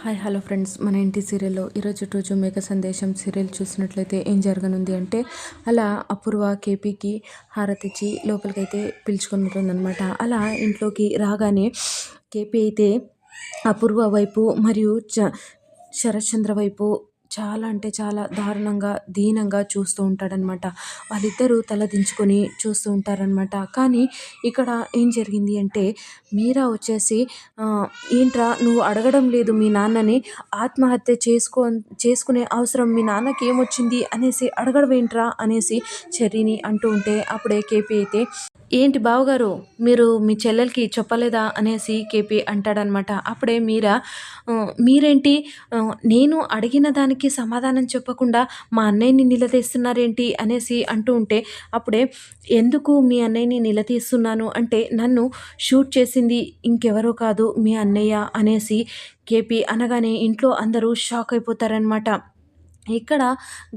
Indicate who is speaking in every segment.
Speaker 1: Hi hello friends. మన ఇంటి సీరియల్లో ఈరోజు రోజు మేఘ సందేశం సీరియల్ చూసినట్లయితే ఏం జరగనుంది అంటే అలా అపూర్వ కేపీకి హారతిచ్చి లోపలికైతే పిలుచుకుంటుందన్నమాట అలా ఇంట్లోకి రాగానే కేపీ అయితే అపూర్వ వైపు మరియు చ శరత్చంద్ర వైపు చాలా అంటే చాలా దారుణంగా దీనంగా చూస్తూ ఉంటాడనమాట వాళ్ళిద్దరూ తలదించుకొని చూస్తూ ఉంటారనమాట కానీ ఇక్కడ ఏం జరిగింది అంటే మీరా వచ్చేసి ఏంట్రా నువ్వు అడగడం లేదు మీ నాన్నని. ఆత్మహత్య చేసుకో చేసుకునే అవసరం మీ నాన్నకి ఏమొచ్చింది? అనేసి అడగడం ఏంట్రా అనేసి చెర్రీని అంటూ ఉంటే అప్పుడే కేపీ అయితే ఏంటి బావగారు మీరు మీ చెల్లెలకి చెప్పలేదా? అనేసి కేపీ అంటాడనమాట అప్పుడే మీరా మీరేంటి? నేను అడిగిన దానికి సమాధానం చెప్పకుండా మా అన్నయ్యని నిలదీస్తున్నారేంటి అనేసి అంటూ ఉంటే అప్పుడే ఎందుకు మీ అన్నయ్యని నిలదీస్తున్నాను? అంటే నన్ను షూట్ చేసింది ఇంకెవరో కాదు మీ అన్నయ్య అనేసి కేపీ అనగానే ఇంట్లో అందరూ షాక్ అయిపోతారనమాట ఇక్కడ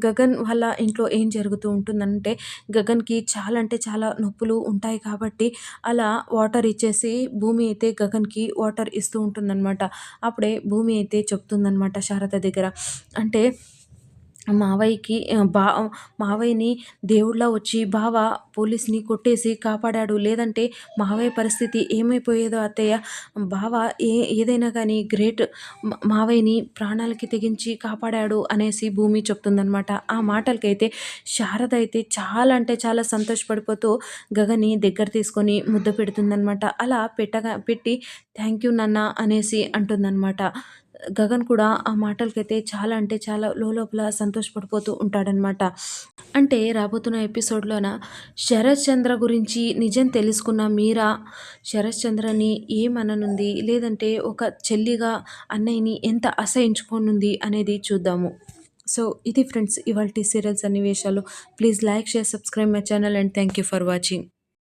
Speaker 1: గగన్ వాళ్ళ ఇంట్లో ఏం జరుగుతూ ఉంటుందంటే గగన్కి చాలా అంటే చాలా నొప్పులు ఉంటాయి కాబట్టి అలా వాటర్ ఇచ్చేసి భూమి అయితే గగన్కి వాటర్ ఇస్తూ ఉంటుందన్నమాట. అప్పుడే భూమి అయితే చెప్తుందన్నమాట శారద దగ్గర. అంటే మావయ్యకి బా మావయ్యని దేవుళ్ళ వచ్చి బావ పోలీస్ని కొట్టేసి కాపాడాడు. లేదంటే మావయ్య పరిస్థితి ఏమైపోయేదో అత్తయ్య. బావ ఏ ఏదైనా కానీ గ్రేట్ మావయ్యని ప్రాణాలకి తెగించి కాపాడాడు అనేసి భూమి చెప్తుందనమాట ఆ మాటలకైతే శారద అయితే చాలా అంటే చాలా సంతోషపడిపోతూ గగని దగ్గర తీసుకొని ముద్ద పెడుతుందనమాట అలా పెట్టగా పెట్టి థ్యాంక్ యూ నాన్న అనేసి అంటుందన్నమాట. గగన్ కూడా ఆ మాటలకైతే చాలా అంటే చాలా లోపల సంతోషపడిపోతూ ఉంటాడనమాట అంటే రాబోతున్న ఎపిసోడ్లోన శరత్ చంద్ర గురించి నిజం తెలుసుకున్న మీరా శరత్ చంద్రని ఏమననుంది? లేదంటే ఒక చెల్లిగా అన్నయ్యని ఎంత అసహించుకోనుంది అనేది చూద్దాము. సో ఇది ఫ్రెండ్స్ ఇవాళ సీరియల్స్ సన్నివేశాలు. Please like share subscribe my channel and thank you for watching.